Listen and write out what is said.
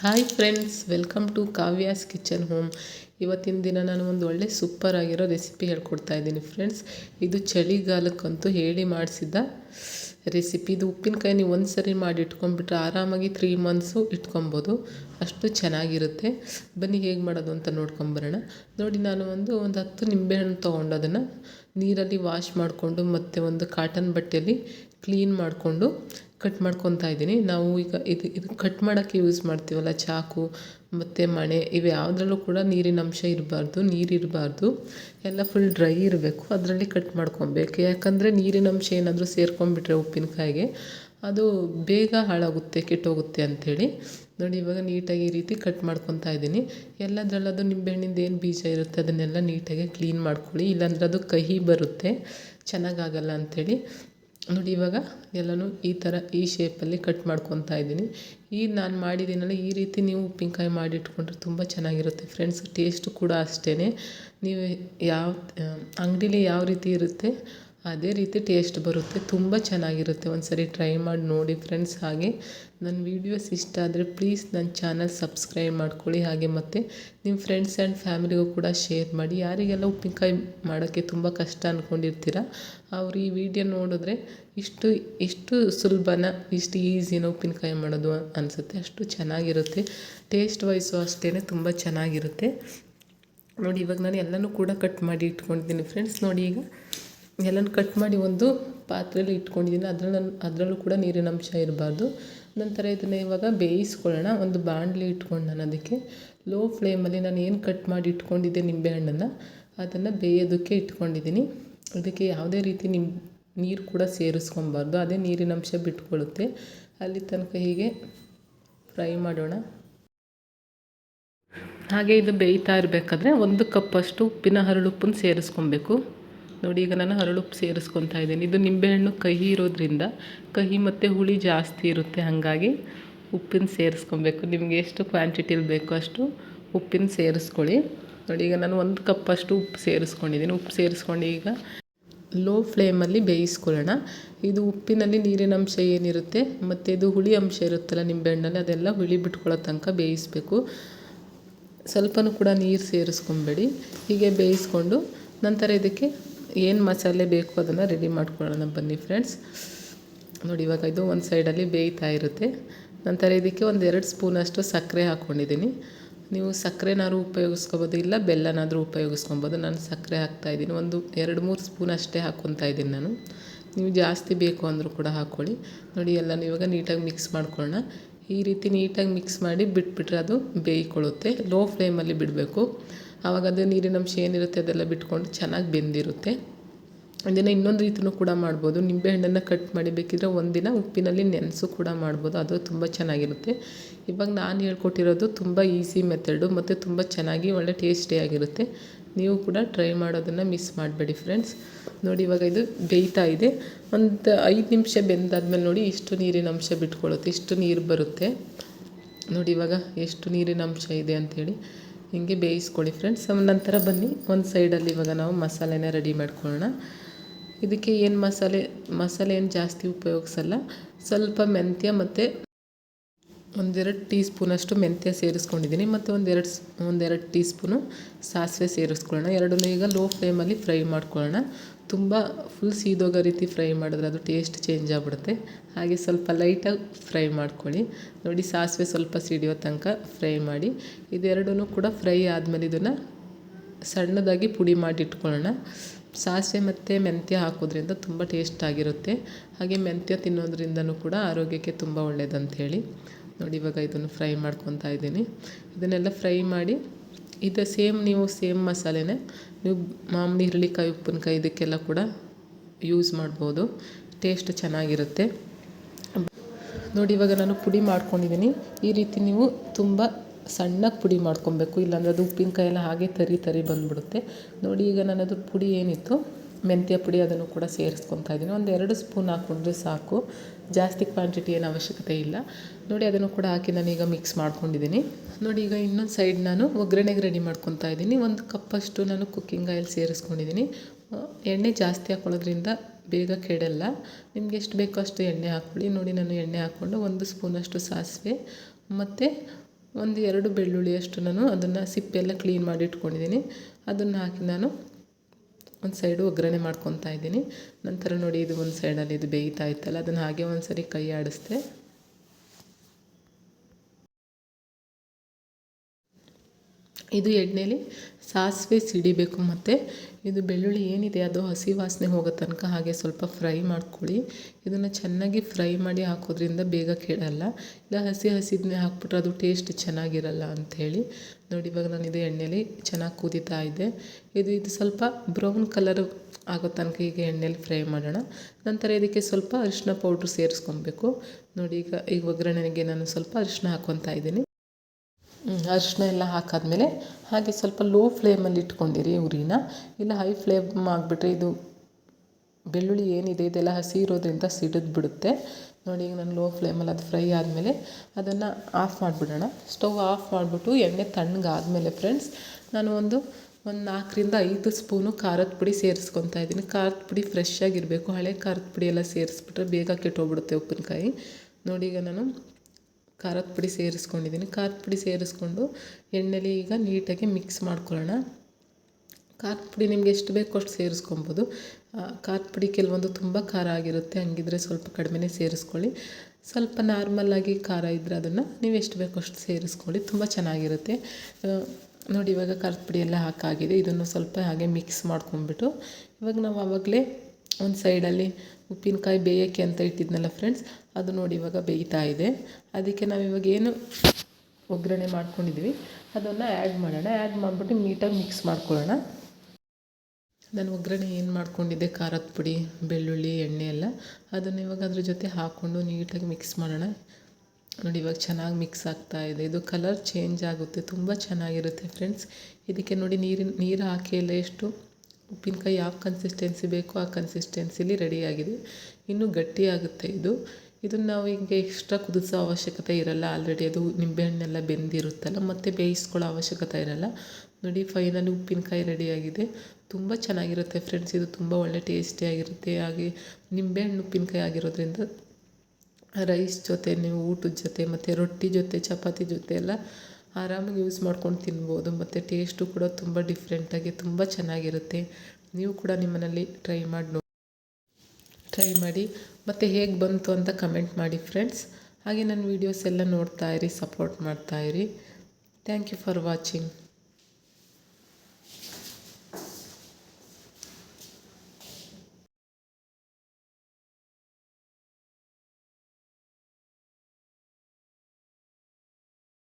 Hi friends welcome to Kavya's kitchen home ಇವತ್ತಿನ ದಿನ ನಾನು ಒಂದು ಒಳ್ಳೆ ಸೂಪರ್ ಆಗಿರೋ ರೆಸಿಪಿ ಹೇಳ್ಕೊಡ್ತಾ ಇದ್ದೀನಿ ಫ್ರೆಂಡ್ಸ್ ಇದು ಚಳಿಗಾಲಕ್ಕಂತೂ ಹೇಳಿ ಮಾಡಿಸಿದ್ದ ರೆಸಿಪಿ ಇದು ಉಪ್ಪಿನಕಾಯಿ ನೀವು ಒಂದು ಸರಿ ಮಾಡಿ ಇಟ್ಕೊಂಡ್ಬಿಟ್ರೆ ಆರಾಮಾಗಿ ತ್ರೀ ಮಂತ್ಸು ಇಟ್ಕೊಬೋದು. ಅಷ್ಟು ಚೆನ್ನಾಗಿರುತ್ತೆ. ಬನ್ನಿ ಹೇಗೆ ಮಾಡೋದು ಅಂತ ನೋಡ್ಕೊಂಬರೋಣ. ನೋಡಿ, ನಾನು ಒಂದು ಒಂದು ಹತ್ತು ನಿಂಬೆಹಣ್ಣು ತೊಗೊಂಡು ಅದನ್ನು ನೀರಲ್ಲಿ ವಾಶ್ ಮಾಡಿಕೊಂಡು ಮತ್ತು ಒಂದು ಕಾಟನ್ ಬಟ್ಟೆಯಲ್ಲಿ ಕ್ಲೀನ್ ಮಾಡಿಕೊಂಡು ಕಟ್ ಮಾಡ್ಕೊತಾ ಇದ್ದೀನಿ. ನಾವು ಈಗ ಇದು ಇದು ಕಟ್ ಮಾಡೋಕ್ಕೆ ಯೂಸ್ ಮಾಡ್ತೀವಲ್ಲ, ಚಾಕು, ಮತ್ತು ಮಣೆ, ಇವು ಯಾವುದ್ರಲ್ಲೂ ಕೂಡ ನೀರಿನ ಅಂಶ ಇರಬಾರ್ದು, ನೀರು ಇರಬಾರ್ದು. ಎಲ್ಲ ಫುಲ್ ಡ್ರೈ ಇರಬೇಕು. ಅದರಲ್ಲಿ ಕಟ್ ಮಾಡ್ಕೊಬೇಕು. ಯಾಕಂದರೆ ನೀರಿನ ಅಂಶ ಏನಾದರೂ ಸೇರ್ಕೊಂಡ್ಬಿಟ್ರೆ ಉಪ್ಪಿನಕಾಯಿಗೆ, ಅದು ಬೇಗ ಹಾಳಾಗುತ್ತೆ, ಕೆಟ್ಟೋಗುತ್ತೆ ಅಂಥೇಳಿ. ನೋಡಿ, ಇವಾಗ ನೀಟಾಗಿ ಈ ರೀತಿ ಕಟ್ ಮಾಡ್ಕೊತಾ ಇದ್ದೀನಿ. ಎಲ್ಲದರಲ್ಲದು ನಿಂಬೆಹಣ್ಣಿಂದ ಏನು ಬೀಜ ಇರುತ್ತೆ, ಅದನ್ನೆಲ್ಲ ನೀಟಾಗಿ ಕ್ಲೀನ್ ಮಾಡ್ಕೊಳ್ಳಿ. ಇಲ್ಲಾಂದ್ರೆ ಅದು ಕಹಿ ಬರುತ್ತೆ ಚೆನ್ನಾಗಾಗಲ್ಲ ಅಂಥೇಳಿ. ನೋಡಿ ಇವಾಗ ಎಲ್ಲನೂ ಈ ಥರ ಈ ಶೇಪಲ್ಲಿ ಕಟ್ ಮಾಡ್ಕೊತಾ ಇದ್ದೀನಿ. ಈ ನಾನು ಮಾಡಿದ್ದೀನಲ್ಲ, ಈ ರೀತಿ ನೀವು ಉಪ್ಪಿನಕಾಯಿ ಮಾಡಿ ಇಟ್ಕೊಂಡ್ರೆ ತುಂಬ ಚೆನ್ನಾಗಿರುತ್ತೆ ಫ್ರೆಂಡ್ಸ್ ಟೇಸ್ಟು ಕೂಡ ಅಷ್ಟೇ ನೀವು ಯಾವ, ಅಂಗಡೀಲಿ ಯಾವ ರೀತಿ ಇರುತ್ತೆ, ಅದೇ ರೀತಿ ಟೇಸ್ಟ್ ಬರುತ್ತೆ. ತುಂಬ ಚೆನ್ನಾಗಿರುತ್ತೆ. ಒಂದು ಸರಿ ಟ್ರೈ ಮಾಡಿ ನೋಡಿ ಫ್ರೆಂಡ್ಸ್ ಹಾಗೆ. ನನ್ನ ವೀಡಿಯೋಸ್ ಇಷ್ಟ ಆದರೆ ಪ್ಲೀಸ್ ನನ್ನ ಚಾನಲ್ ಸಬ್ಸ್ಕ್ರೈಬ್ ಮಾಡ್ಕೊಳ್ಳಿ. ಹಾಗೆ ಮತ್ತು ನಿಮ್ಮ ಫ್ರೆಂಡ್ಸ್ ಆ್ಯಂಡ್ ಫ್ಯಾಮಿಲಿಗೂ ಕೂಡ ಶೇರ್ ಮಾಡಿ. ಯಾರಿಗೆಲ್ಲ ಉಪ್ಪಿನಕಾಯಿ ಮಾಡೋಕ್ಕೆ ತುಂಬ ಕಷ್ಟ ಅಂದ್ಕೊಂಡಿರ್ತೀರ ಅವ್ರು ಈ ವಿಡಿಯೋ ನೋಡಿದ್ರೆ ಇಷ್ಟು ಇಷ್ಟು ಸುಲಭನ, ಇಷ್ಟು ಈಸಿನ ಉಪ್ಪಿನಕಾಯಿ ಮಾಡೋದು ಅನಿಸುತ್ತೆ. ಅಷ್ಟು ಚೆನ್ನಾಗಿರುತ್ತೆ. ಟೇಸ್ಟ್ ವೈಸು ಅಷ್ಟೇ ತುಂಬ ಚೆನ್ನಾಗಿರುತ್ತೆ. ನೋಡಿ, ಇವಾಗ ನಾನು ಎಲ್ಲನೂ ಕೂಡ ಕಟ್ ಮಾಡಿ ಇಟ್ಕೊಂಡಿದ್ದೀನಿ ಫ್ರೆಂಡ್ಸ್ ನೋಡಿ, ಈಗ ಎಲ್ಲನೂ ಕಟ್ ಮಾಡಿ ಒಂದು ಪಾತ್ರೆಯಲ್ಲಿ ಇಟ್ಕೊಂಡಿದ್ದೀನಿ. ಅದರಲ್ಲಿ ಅದರಲ್ಲೂ ಕೂಡ ನೀರಿನ ಅಂಶ ಇರಬಾರ್ದು. ನಂತರ ಇದನ್ನು ಇವಾಗ ಬೇಯಿಸ್ಕೊಳ್ಳೋಣ. ಒಂದು ಬಾಣಲಿ ಇಟ್ಕೊಂಡು ನಾನು ಅದಕ್ಕೆ ಲೋ ಫ್ಲೇಮಲ್ಲಿ ನಾನು ಏನು ಕಟ್ ಮಾಡಿ ಇಟ್ಕೊಂಡಿದ್ದೆ ನಿಂಬೆಹಣ್ಣನ್ನು ಅದನ್ನು ಬೇಯೋದಕ್ಕೆ ಇಟ್ಕೊಂಡಿದ್ದೀನಿ. ಅದಕ್ಕೆ ಯಾವುದೇ ರೀತಿ ನಿಮ್ಮ ನೀರು ಕೂಡ ಸೇರಿಸ್ಕೊಬಾರ್ದು ಅದೇ ನೀರಿನ ಅಂಶ ಬಿಟ್ಕೊಳ್ಳುತ್ತೆ ಅಲ್ಲಿ ತನಕ ಹೀಗೆ ಫ್ರೈ ಮಾಡೋಣ. ಹಾಗೆ ಇದು ಬೇಯ್ತಾ ಇರಬೇಕಾದ್ರೆ ಒಂದು ಕಪ್ಪಷ್ಟು ಉಪ್ಪಿನ ಹರಳುಪ್ಪನ್ನು ಸೇರಿಸ್ಕೊಬೇಕು ನೋಡಿ, ಈಗ ನಾನು ಹರಳು ಸೇರಿಸ್ಕೊತಾ ಇದ್ದೀನಿ. ಇದು ನಿಂಬೆಹಣ್ಣು ಕಹಿ ಇರೋದ್ರಿಂದ ಕಹಿ ಮತ್ತು ಹುಳಿ ಜಾಸ್ತಿ ಇರುತ್ತೆ. ಹಾಗಾಗಿ ಉಪ್ಪಿನ ಸೇರಿಸ್ಕೊಬೇಕು. ನಿಮಗೆ ಎಷ್ಟು ಕ್ವಾಂಟಿಟಿಲಿ ಬೇಕೋ ಅಷ್ಟು ಉಪ್ಪಿನ ಸೇರಿಸ್ಕೊಳ್ಳಿ. ನೋಡಿ, ಈಗ ನಾನು ಒಂದು ಕಪ್ಪಷ್ಟು ಉಪ್ಪು ಸೇರಿಸ್ಕೊಂಡಿದ್ದೀನಿ. ಉಪ್ಪು ಸೇರಿಸ್ಕೊಂಡು ಈಗ ಲೋ ಫ್ಲೇಮಲ್ಲಿ ಬೇಯಿಸ್ಕೊಳ್ಳೋಣ. ಇದು ಉಪ್ಪಿನಲ್ಲಿ ನೀರಿನ ಅಂಶ ಏನಿರುತ್ತೆ ಮತ್ತು ಇದು ಹುಳಿ ಅಂಶ ಇರುತ್ತಲ್ಲ ನಿಂಬೆಹಣ್ಣಲ್ಲಿ, ಅದೆಲ್ಲ ಹುಳಿ ಬಿಟ್ಕೊಳ್ಳೋ ತನಕ ಬೇಯಿಸಬೇಕು. ಸ್ವಲ್ಪನೂ ಕೂಡ ನೀರು ಸೇರಿಸ್ಕೊಂಬೇಡಿ. ಹೀಗೆ ಬೇಯಿಸ್ಕೊಂಡು ನಂತರ ಇದಕ್ಕೆ ಏನು ಮಸಾಲೆ ಬೇಕು ಅದನ್ನು ರೆಡಿ ಮಾಡ್ಕೊಳ್ಳೋಣ ಬನ್ನಿ ಫ್ರೆಂಡ್ಸ್ ನೋಡಿ ಇವಾಗ ಇದು ಒಂದು ಸೈಡಲ್ಲಿ ಬೇಯ್ತಾ ಇರುತ್ತೆ. ನಂತರ ಇದಕ್ಕೆ ಒಂದು ಎರಡು ಸ್ಪೂನಷ್ಟು ಸಕ್ಕರೆ ಹಾಕ್ಕೊಂಡಿದ್ದೀನಿ ನೀವು ಸಕ್ಕರೆನಾದ್ರೂ ಉಪಯೋಗಿಸ್ಕೊಬೋದು, ಇಲ್ಲ ಬೆಲ್ಲನಾದರೂ ಉಪಯೋಗಿಸ್ಕೊಬೋದು. ನಾನು ಸಕ್ಕರೆ ಹಾಕ್ತಾಯಿದ್ದೀನಿ ಒಂದು ಎರಡು ಮೂರು ಸ್ಪೂನ್ ಅಷ್ಟೇ ಹಾಕ್ಕೊತಾ ಇದ್ದೀನಿ ನಾನು. ನೀವು ಜಾಸ್ತಿ ಬೇಕು ಅಂದರೂ ಕೂಡ ಹಾಕ್ಕೊಳ್ಳಿ. ನೋಡಿ ಎಲ್ಲನೂ ಇವಾಗ ನೀಟಾಗಿ ಮಿಕ್ಸ್ ಮಾಡ್ಕೊಳ್ಳೋಣ. ಈ ರೀತಿ ನೀಟಾಗಿ ಮಿಕ್ಸ್ ಮಾಡಿ ಬಿಟ್ಬಿಟ್ರೆ ಅದು ಬೇಯಿಕೊಳ್ಳುತ್ತೆ. ಲೋ ಫ್ಲೇಮಲ್ಲಿ ಬಿಡಬೇಕು. ಆವಾಗ ಅದು ನೀರಿನ ಅಂಶ ಏನಿರುತ್ತೆ ಅದೆಲ್ಲ ಬಿಟ್ಕೊಂಡು ಚೆನ್ನಾಗಿ ಬೆಂದಿರುತ್ತೆ. ಇದನ್ನು ಇನ್ನೊಂದು ರೀತಿಯೂ ಕೂಡ ಮಾಡ್ಬೋದು. ನಿಂಬೆಹಣ್ಣನ್ನು ಕಟ್ ಮಾಡಿ ಬೇಕಿದ್ರೆ ಒಂದಿನ ಉಪ್ಪಿನಲ್ಲಿ ನೆನೆಸು ಕೂಡ ಮಾಡ್ಬೋದು. ಅದು ತುಂಬ ಚೆನ್ನಾಗಿರುತ್ತೆ. ಇವಾಗ ನಾನು ಹೇಳ್ಕೊಟ್ಟಿರೋದು ತುಂಬ ಈಸಿ ಮೆಥಡು ಮತ್ತು ತುಂಬ ಚೆನ್ನಾಗಿ ಒಳ್ಳೆ ಟೇಸ್ಟಿಯಾಗಿರುತ್ತೆ ನೀವು ಕೂಡ ಟ್ರೈ ಮಾಡೋದನ್ನು ಮಿಸ್ ಮಾಡಬೇಡಿ ಫ್ರೆಂಡ್ಸ್ ನೋಡಿ ಇವಾಗ ಇದು ಬೇಯ್ತಾ ಇದೆ. ಒಂದು ಐದು ನಿಮಿಷ ಬೆಂದಾದ್ಮೇಲೆ ನೋಡಿ ಇಷ್ಟು ನೀರಿನ ಅಂಶ ಬಿಟ್ಕೊಳ್ಳುತ್ತೆ. ಇಷ್ಟು ನೀರು ಬರುತ್ತೆ. ನೋಡಿ ಇವಾಗ ಎಷ್ಟು ನೀರಿನ ಅಂಶ ಇದೆ ಅಂಥೇಳಿ ಹಿಂಗೆ ಬೇಯಿಸ್ಕೊಳ್ಳಿ ಫ್ರೆಂಡ್ಸ್ ನಂತರ ಬನ್ನಿ, ಒಂದು ಸೈಡಲ್ಲಿ ಇವಾಗ ನಾವು ಮಸಾಲೆನ ರೆಡಿ ಮಾಡ್ಕೊಳ್ಳೋಣ. ಇದಕ್ಕೆ ಏನು ಮಸಾಲೆ ಮಸಾಲೆ ಏನು ಜಾಸ್ತಿ ಉಪಯೋಗಿಸಲ್ಲ. ಸ್ವಲ್ಪ ಮೆಂತ್ಯ ಮತ್ತು ಒಂದೆರಡು ಟೀ ಸ್ಪೂನಷ್ಟು ಮೆಂತ್ಯ ಸೇರಿಸ್ಕೊಂಡಿದ್ದೀನಿ. ಮತ್ತು ಒಂದೆರಡು ಒಂದೆರಡು ಟೀ ಸ್ಪೂನು ಸಾಸಿವೆ ಸೇರಿಸ್ಕೊಳ್ಳೋಣ. ಎರಡನ್ನೂ ಈಗ ಲೋ ಫ್ಲೇಮಲ್ಲಿ ಫ್ರೈ ಮಾಡ್ಕೊಳ್ಳೋಣ. ತುಂಬ ಫುಲ್ ಸೀದೋಗೋ ರೀತಿ ಫ್ರೈ ಮಾಡಿದ್ರೆ ಅದು ಟೇಸ್ಟ್ ಚೇಂಜ್ ಆಗಿಬಿಡುತ್ತೆ. ಹಾಗೆ ಸ್ವಲ್ಪ ಲೈಟಾಗಿ ಫ್ರೈ ಮಾಡ್ಕೊಳ್ಳಿ. ನೋಡಿ ಸಾಸಿವೆ ಸ್ವಲ್ಪ ಸಿಡಿಯೋ ತನಕ ಫ್ರೈ ಮಾಡಿ. ಇದೆರಡೂ ಕೂಡ ಫ್ರೈ ಆದಮೇಲೆ ಇದನ್ನು ಸಣ್ಣದಾಗಿ ಪುಡಿ ಮಾಡಿ ಇಟ್ಕೊಳ್ಳೋಣ. ಸಾಸಿವೆ ಮತ್ತು ಮೆಂತ್ಯ ಹಾಕೋದ್ರಿಂದ ತುಂಬ ಟೇಸ್ಟಾಗಿರುತ್ತೆ ಹಾಗೆ ಮೆಂತ್ಯ ತಿನ್ನೋದ್ರಿಂದನೂ ಕೂಡ ಆರೋಗ್ಯಕ್ಕೆ ತುಂಬ ಒಳ್ಳೆಯದಂಥೇಳಿ ನೋಡಿ ಇವಾಗ ಇದನ್ನು ಫ್ರೈ ಮಾಡ್ಕೊತಾ ಇದ್ದೀನಿ. ಇದನ್ನೆಲ್ಲ ಫ್ರೈ ಮಾಡಿ ಇದು ಸೇಮ್ ನೀವು ಸೇಮ್ ಮಸಾಲೆನೇ, ನೀವು ಮಾಮೂಲಿ ಹುರುಳಿಕಾಯಿ, ಉಪ್ಪಿನಕಾಯಿ ಇದಕ್ಕೆಲ್ಲ ಕೂಡ ಯೂಸ್ ಮಾಡ್ಬೋದು. ಟೇಸ್ಟ್ ಚೆನ್ನಾಗಿರುತ್ತೆ. ನೋಡಿ, ಇವಾಗ ನಾನು ಪುಡಿ ಮಾಡ್ಕೊಂಡಿದ್ದೀನಿ ಈ ರೀತಿ ನೀವು ತುಂಬ ಸಣ್ಣಗೆ ಪುಡಿ ಮಾಡ್ಕೊಬೇಕು. ಇಲ್ಲಾಂದರೆ ಅದು ಉಪ್ಪಿನಕಾಯಿ ಎಲ್ಲ ಹಾಗೆ ತರಿ ತರಿ ಬಂದುಬಿಡುತ್ತೆ. ನೋಡಿ, ಈಗ ನನ್ನದು ಪುಡಿ ಏನಿತ್ತು, ಮೆಂತ್ಯ ಪುಡಿ ಅದನ್ನು ಕೂಡ ಸೇರಿಸ್ಕೊತಾ ಇದ್ದೀನಿ ಒಂದು ಎರಡು ಸ್ಪೂನ್ ಹಾಕ್ಕೊಂಡ್ರೆ ಸಾಕು. ಜಾಸ್ತಿ ಕ್ವಾಂಟಿಟಿ ಏನು ಅವಶ್ಯಕತೆ ಇಲ್ಲ. ನೋಡಿ, ಅದನ್ನು ಕೂಡ ಹಾಕಿ ನಾನು ಈಗ ಮಿಕ್ಸ್ ಮಾಡ್ಕೊಂಡಿದ್ದೀನಿ. ನೋಡಿ, ಈಗ ಇನ್ನೊಂದು ಸೈಡ್ ನಾನು ಒಗ್ಗರಣೆಗೆ ರೆಡಿ ಮಾಡ್ಕೊತಾ ಇದ್ದೀನಿ. ಒಂದು ಕಪ್ಪಷ್ಟು ನಾನು ಕುಕ್ಕಿಂಗ್ ಆಯಿಲ್ ಸೇರಿಸ್ಕೊಂಡಿದ್ದೀನಿ. ಎಣ್ಣೆ ಜಾಸ್ತಿ ಹಾಕೊಳ್ಳೋದ್ರಿಂದ ಬೇಗ ಕೆಡಲ್ಲ. ನಿಮ್ಗೆ ಎಷ್ಟು ಬೇಕೋ ಅಷ್ಟು ಎಣ್ಣೆ ಹಾಕ್ಕೊಳ್ಳಿ ನೋಡಿ, ನಾನು ಎಣ್ಣೆ ಹಾಕ್ಕೊಂಡು ಒಂದು ಸ್ಪೂನಷ್ಟು ಸಾಸಿವೆ, ಮತ್ತು ಒಂದು ಎರಡು ಬೆಳ್ಳುಳ್ಳಿಯಷ್ಟು ನಾನು ಅದನ್ನು ಸಿಪ್ಪೆಲ್ಲ ಕ್ಲೀನ್ ಮಾಡಿ ಇಟ್ಕೊಂಡಿದ್ದೀನಿ. ಅದನ್ನು ಹಾಕಿ ನಾನು ಒಂದು ಸೈಡು ಒಗ್ಗರಣೆ ಮಾಡ್ಕೊತಾ ಇದ್ದೀನಿ. ನಂತರ ನೋಡಿ ಇದು ಒಂದು ಸೈಡಲ್ಲಿ ಇದು ಬೇಯ್ತಾ ಇತ್ತಲ್ಲ, ಅದನ್ನು ಹಾಗೆ ಒಂದು ಸರಿ ಕೈ ಆಡಿಸ್ದೆ ಇದು ಎಣ್ಣೆಲಿ ಸಾಸಿವೆ ಸಿಡಿಬೇಕು ಮತ್ತು ಇದು ಬೆಳ್ಳುಳ್ಳಿ ಏನಿದೆ ಅದು ಹಸಿ ವಾಸನೆ ಹೋಗೋ ತನಕ ಹಾಗೆ ಸ್ವಲ್ಪ ಫ್ರೈ ಮಾಡ್ಕೊಳ್ಳಿ. ಇದನ್ನು ಚೆನ್ನಾಗಿ ಫ್ರೈ ಮಾಡಿ ಹಾಕೋದ್ರಿಂದ ಬೇಗ ಕೆಡಲ್ಲ. ಇಲ್ಲ ಹಸಿ ಹಸಿದನ್ನೇ ಹಾಕ್ಬಿಟ್ರೆ ಅದು ಟೇಸ್ಟ್ ಚೆನ್ನಾಗಿರಲ್ಲ ಅಂಥೇಳಿ. ನೋಡಿ ಇವಾಗ ನಾನು ಇದು ಎಣ್ಣೆಲಿ ಚೆನ್ನಾಗಿ ಕುದೀತಾ ಇದೆ ಇದು ಇದು ಸ್ವಲ್ಪ ಬ್ರೌನ್ ಕಲರ್ ಆಗೋ ತನಕ ಈಗ ಎಣ್ಣೆಲಿ ಫ್ರೈ ಮಾಡೋಣ. ನಂತರ ಇದಕ್ಕೆ ಸ್ವಲ್ಪ ಅರಿಶಿನ ಪೌಡ್ರ್ ಸೇರಿಸ್ಕೊಬೇಕು. ನೋಡಿ ಈಗ ಈಗ ಒಗ್ಗರಣೆಗೆ ನಾನು ಸ್ವಲ್ಪ ಅರಿಶಿನ ಹಾಕ್ಕೊತಾ ಇದ್ದೀನಿ. ಅರಿಶಿನ ಎಲ್ಲ ಹಾಕಾದ್ಮೇಲೆ ಹಾಗೆ ಸ್ವಲ್ಪ ಲೋ ಫ್ಲೇಮಲ್ಲಿ ಇಟ್ಕೊಂಡಿರಿ ಉರಿನ. ಇಲ್ಲ ಹೈ ಫ್ಲೇಮ್ ಆಗಿಬಿಟ್ರೆ ಇದು ಬೆಳ್ಳುಳ್ಳಿ ಏನಿದೆ ಇದೆಲ್ಲ ಹಸಿ ಇರೋದ್ರಿಂದ ಸಿಡಿದು ಬಿಡುತ್ತೆ. ನೋಡಿ ಈಗ ನಾನು ಲೋ ಫ್ಲೇಮಲ್ಲಿ ಅದು ಫ್ರೈ ಆದಮೇಲೆ ಅದನ್ನು ಆಫ್ ಮಾಡಿಬಿಡೋಣ. ಸ್ಟವ್ ಆಫ್ ಮಾಡಿಬಿಟ್ಟು ಎಣ್ಣೆ ತಣ್ಣಗಾದಮೇಲೆ ಫ್ರೆಂಡ್ಸ್ ನಾನು ಒಂದು ಒಂದು ನಾಲ್ಕರಿಂದ ಐದು ಸ್ಪೂನು ಖಾರದ ಪುಡಿ ಸೇರಿಸ್ಕೊತಾ ಇದ್ದೀನಿ. ಖಾರದ ಪುಡಿ ಫ್ರೆಶ್ ಆಗಿರಬೇಕು. ಹಳೆ ಖಾರದ ಪುಡಿ ಎಲ್ಲ ಸೇರಿಸ್ಬಿಟ್ರೆ ಬೇಗ ಕೆಟ್ಟೋಗ್ಬಿಡುತ್ತೆ ಉಪ್ಪಿನಕಾಯಿ. ನೋಡಿ ಈಗ ನಾನು ಖಾರದ ಪುಡಿ ಸೇರಿಸ್ಕೊಂಡಿದ್ದೀನಿ. ಖಾರದ ಪುಡಿ ಸೇರಿಸ್ಕೊಂಡು ಎಣ್ಣೆಲಿ ಈಗ ನೀಟಾಗಿ ಮಿಕ್ಸ್ ಮಾಡ್ಕೊಳ್ಳೋಣ. ಖಾರದ ಪುಡಿ ನಿಮ್ಗೆ ಎಷ್ಟು ಬೇಕೋ ಅಷ್ಟು ಸೇರಿಸ್ಕೊಬೋದು. ಖಾರದ ಪುಡಿ ಕೆಲವೊಂದು ತುಂಬ ಖಾರ ಆಗಿರುತ್ತೆ. ಹಂಗಿದ್ರೆ ಸ್ವಲ್ಪ ಕಡಿಮೆನೇ ಸೇರಿಸ್ಕೊಳ್ಳಿ. ಸ್ವಲ್ಪ ನಾರ್ಮಲ್ಲಾಗಿ ಖಾರ ಇದ್ದರೆ ಅದನ್ನು ನೀವು ಎಷ್ಟು ಬೇಕೋ ಅಷ್ಟು ಸೇರಿಸ್ಕೊಳ್ಳಿ. ತುಂಬ ಚೆನ್ನಾಗಿರುತ್ತೆ. ನೋಡಿ ಇವಾಗ ಖಾರದ ಪುಡಿ ಎಲ್ಲ ಹಾಕಾಗಿದೆ. ಇದನ್ನು ಸ್ವಲ್ಪ ಹಾಗೆ ಮಿಕ್ಸ್ ಮಾಡ್ಕೊಂಬಿಟ್ಟು ಇವಾಗ ನಾವು ಆವಾಗಲೇ ಒಂದು ಸೈಡಲ್ಲಿ ಉಪ್ಪಿನಕಾಯಿ ಬೇಯೋಕ್ಕೆ ಅಂತ ಇಟ್ಟಿದ್ನಲ್ಲ ಫ್ರೆಂಡ್ಸ್ ಅದು ನೋಡಿ ಇವಾಗ ಬೇಯ್ತಾ ಇದೆ. ಅದಕ್ಕೆ ನಾವು ಇವಾಗ ಏನು ಒಗ್ಗರಣೆ ಮಾಡ್ಕೊಂಡಿದ್ವಿ. ಅದನ್ನು ಆ್ಯಡ್ ಮಾಡೋಣ. ಆ್ಯಡ್ ಮಾಡಿಬಿಟ್ಟು ನೀಟಾಗಿ ಮಿಕ್ಸ್ ಮಾಡ್ಕೊಳ್ಳೋಣ. ನಾನು ಒಗ್ಗರಣೆ ಏನು ಮಾಡ್ಕೊಂಡಿದ್ದೆ? ಖಾರದ ಪುಡಿ, ಬೆಳ್ಳುಳ್ಳಿ, ಎಣ್ಣೆ ಎಲ್ಲ. ಅದನ್ನು ಇವಾಗ ಅದ್ರ ಜೊತೆ ಹಾಕ್ಕೊಂಡು ನೀಟಾಗಿ ಮಿಕ್ಸ್ ಮಾಡೋಣ. ನೋಡಿ ಇವಾಗ ಚೆನ್ನಾಗಿ ಮಿಕ್ಸ್ ಆಗ್ತಾ ಇದೆ. ಇದು ಕಲರ್ ಚೇಂಜ್ ಆಗುತ್ತೆ. ತುಂಬ ಚೆನ್ನಾಗಿರುತ್ತೆ ಫ್ರೆಂಡ್ಸ್ ಇದಕ್ಕೆ ನೋಡಿ ನೀರಿನ, ನೀರು ಹಾಕಿ ಎಲ್ಲ ಎಷ್ಟು ಉಪ್ಪಿನಕಾಯಿ ಯಾವ ಕನ್ಸಿಸ್ಟೆನ್ಸಿ ಬೇಕೋ ಆ ಕನ್ಸಿಸ್ಟೆನ್ಸಿಲಿ ರೆಡಿಯಾಗಿದೆ ಇನ್ನೂ ಗಟ್ಟಿಯಾಗುತ್ತೆ ಇದು. ಇದನ್ನು ನಾವು ಹಿಂಗೆ ಎಕ್ಸ್ಟ್ರಾ ಕುದಿಸೋ ಅವಶ್ಯಕತೆ ಇರಲ್ಲ. ಆಲ್ರೆಡಿ ಅದು ನಿಂಬೆಹಣ್ಣೆಲ್ಲ ಬೆಂದಿರುತ್ತಲ್ಲ, ಮತ್ತು ಬೇಯಿಸ್ಕೊಳ್ಳೋ ಅವಶ್ಯಕತೆ ಇರಲ್ಲ. ನೋಡಿ ಫೈನಲಿ ಉಪ್ಪಿನಕಾಯಿ ರೆಡಿಯಾಗಿದೆ ತುಂಬ ಚೆನ್ನಾಗಿರುತ್ತೆ ಫ್ರೆಂಡ್ಸ್ ಇದು ತುಂಬ ಒಳ್ಳೆ ಟೇಸ್ಟಿಯಾಗಿರುತ್ತೆ ಹಾಗೆ ನಿಂಬೆಹಣ್ಣು ಉಪ್ಪಿನಕಾಯಿ ಆಗಿರೋದ್ರಿಂದ ರೈಸ್ ಜೊತೆ, ನೀವು ಊಟದ ಜೊತೆ, ಮತ್ತು ರೊಟ್ಟಿ ಜೊತೆ, ಚಪಾತಿ ಜೊತೆ ಎಲ್ಲ ಆರಾಮಾಗಿ ಯೂಸ್ ಮಾಡ್ಕೊಂಡು ತಿನ್ಬೋದು, ಮತ್ತು ಟೇಸ್ಟು ಕೂಡ ತುಂಬ ಡಿಫ್ರೆಂಟಾಗಿ ತುಂಬ ಚೆನ್ನಾಗಿರುತ್ತೆ. ನೀವು ಕೂಡ ನಿಮ್ಮನಲ್ಲಿ ಟ್ರೈ ಮಾಡಿ ನೋಡಿ. ಟ್ರೈ ಮಾಡಿ, ಮತ್ತು ಹೇಗೆ ಬಂತು ಅಂತ ಕಮೆಂಟ್ ಮಾಡಿ ಫ್ರೆಂಡ್ಸ್ ಹಾಗೆ ನನ್ನ ವೀಡಿಯೋಸ್ ಎಲ್ಲ ನೋಡ್ತಾ ಇರಿ ಸಪೋರ್ಟ್ ಮಾಡ್ತಾ ಇರಿ. Thank you for watching